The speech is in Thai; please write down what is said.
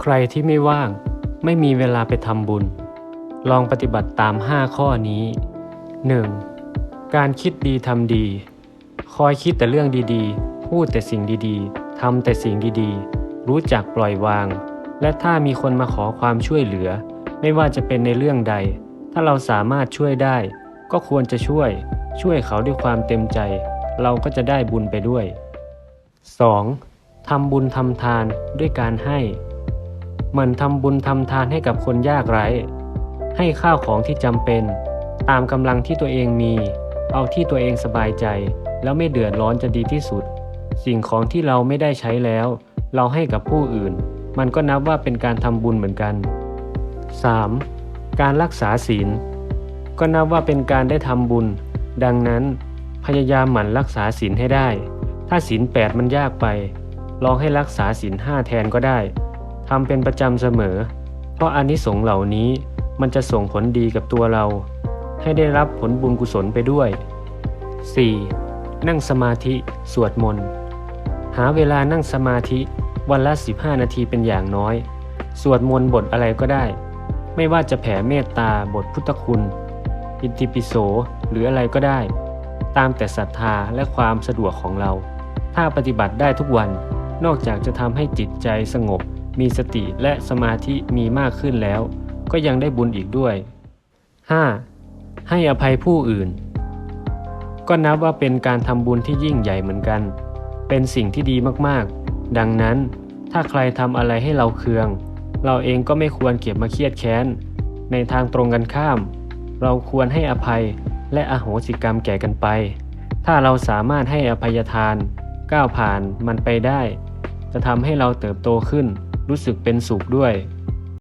ใครที่ไม่ว่าง ไม่มีเวลาไปทำบุญ ลองปฏิบัติตาม 5 ข้อนี้ 1. การคิดดีทำดี คอยคิดแต่เรื่องดีๆ พูดแต่สิ่งดีๆทำแต่สิ่งดีๆ รู้จักปล่อยวาง และถ้ามีคนมาขอความช่วยเหลือ ไม่ว่าจะเป็นในเรื่องใด ถ้าเราสามารถช่วยได้ ก็ควรจะช่วย ช่วยเขาด้วยความเต็มใจ เราก็จะได้บุญไปด้วย 2. ทำบุญทำทานด้วยการให้ หมือนทำบุญทำทานให้กับคนยากไร้ ให้ข้าวของที่จำเป็น ตามกำลังที่ตัวเองมี เอาที่ตัวเองสบายใจ แล้วไม่เดือดร้อนจะดีที่สุด สิ่งของที่เราไม่ได้ใช้แล้ว เราให้กับผู้อื่น มันก็นับว่าเป็นการทำบุญเหมือนกัน 3. การรักษาศีล ก็นับว่าเป็นการได้ทำบุญ ดังนั้น พยายามหมั่นรักษาศีลให้ได้ ถ้าศีลแปดมันยากไป ลองให้รักษาศีลห้าแทนก็ได้ ทำเป็นประจำเสมอ เพราะอานิสงส์เหล่านี้มันจะส่งผลดีกับตัวเรา ให้ได้รับผลบุญกุศลไปด้วย 4. นั่งสมาธิ สวดมนต์ หาเวลานั่งสมาธิวันละ 15 นาทีเป็นอย่างน้อย สวดมนต์บทอะไรก็ได้ ไม่ว่าจะแผ่เมตตาบทพุทธคุณ อิติปิโสหรืออะไรก็ได้ ตามแต่ศรัทธาและความสะดวกของเรา ถ้าปฏิบัติได้ทุกวันนอกจากจะทำให้จิตใจสงบ มีสติและสมาธิมีมากขึ้นแล้ว ก็ยังได้บุญอีกด้วย 5. ให้อภัยผู้อื่น ก็นับว่าเป็นการทำบุญที่ยิ่งใหญ่เหมือนกัน เป็นสิ่งที่ดีมากๆ ดังนั้นถ้าใครทำอะไรให้เราเคือง เราเองก็ไม่ควรเก็บมาเครียดแค้น ในทางตรงกันข้าม เราควรให้อภัยและอโหสิกรรมแก่กันไป ถ้าเราสามารถให้อภัยทาน ก้าวผ่านมันไปได้ จะทำให้เราเติบโตขึ้น รู้สึกเป็นสุขด้วย